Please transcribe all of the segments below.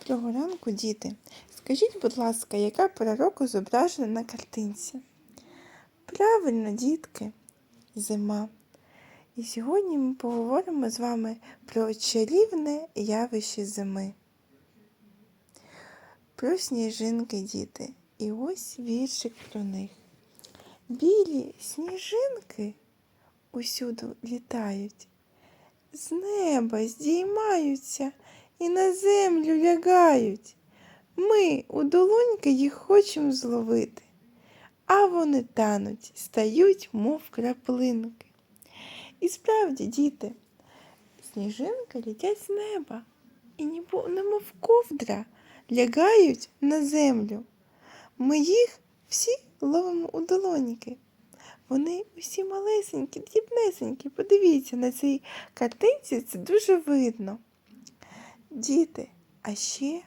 Доброго ранку, діти. Скажіть, будь ласка, яка пора року зображена на картинці? Правильно, дітки, зима. І сьогодні ми поговоримо з вами про чарівне явище зими. Про сніжинки, діти. І ось віршик про них. Білі сніжинки усюди літають, з неба здіймаються і на землю лягають. Ми у долоньки їх хочемо зловити, а вони тануть, стають, мов краплинки. І справді, діти, сніжинки летять з неба і немов ковдра лягають на землю. Ми їх всі ловимо у долоньки. Вони усі малесенькі, дрібнесенькі. Подивіться, на цій картинці це дуже видно. Діти, а ще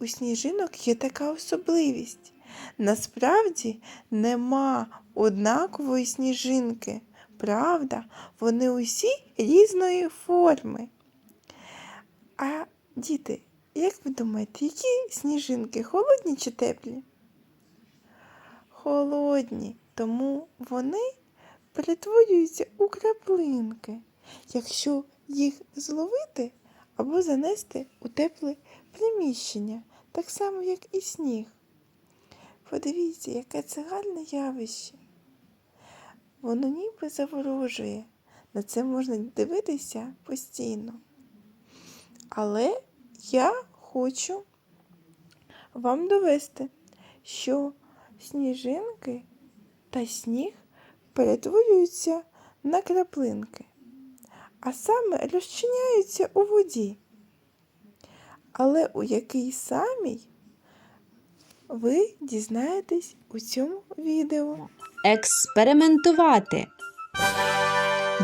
у сніжинок є така особливість. Насправді нема однакової сніжинки. Правда, вони усі різної форми. А діти, як ви думаєте, які сніжинки холодні чи теплі? Холодні, тому вони перетворюються у краплинки, якщо їх зловити або занести у тепле приміщення, так само, як і сніг. Подивіться, яке це гарне явище. Воно ніби заворожує. На це можна дивитися постійно. Але я хочу вам довести, що сніжинки та сніг перетворюються на краплинки, а саме розчиняються у воді. Але у який самій ви дізнаєтесь у цьому відео. Експериментувати.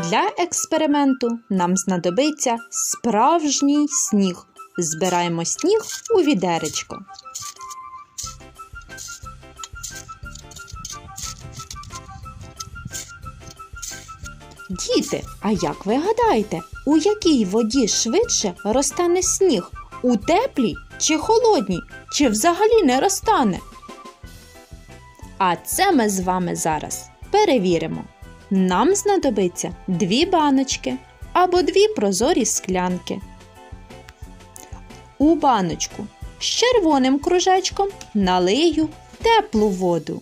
Для експерименту нам знадобиться справжній сніг. Збираємо сніг у відеречко. Діти, а як ви гадаєте, у якій воді швидше розтане сніг? У теплій чи холодній? Чи взагалі не розтане? А це ми з вами зараз перевіримо. Нам знадобиться дві баночки або дві прозорі склянки. У баночку з червоним кружечком налию теплу воду.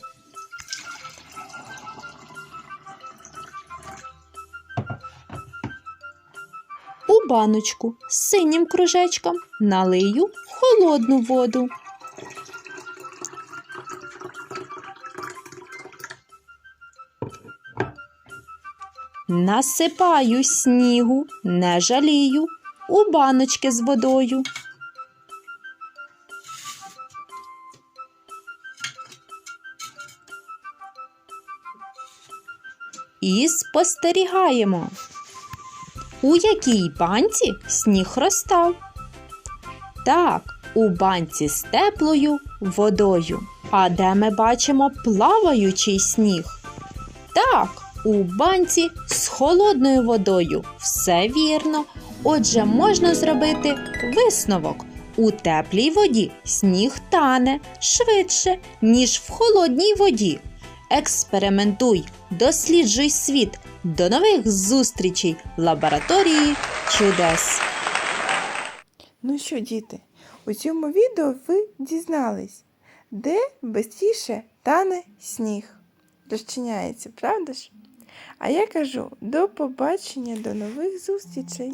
Баночку з синім кружечком налию холодну воду. Насипаю снігу, не жалію, у баночки з водою. І спостерігаємо, у якій банці сніг розстав. Так, у банці з теплою водою. А де ми бачимо плаваючий сніг? Так, у банці з холодною водою. Все вірно. Отже, можна зробити висновок. У теплій воді сніг тане швидше, ніж в холодній воді. Експериментуй, досліджуй світ. До нових зустрічей в лабораторії чудес! Ну що, діти, у цьому відео ви дізнались, де безстіше тане сніг. Розчиняється, правда ж? А я кажу до побачення, до нових зустрічей!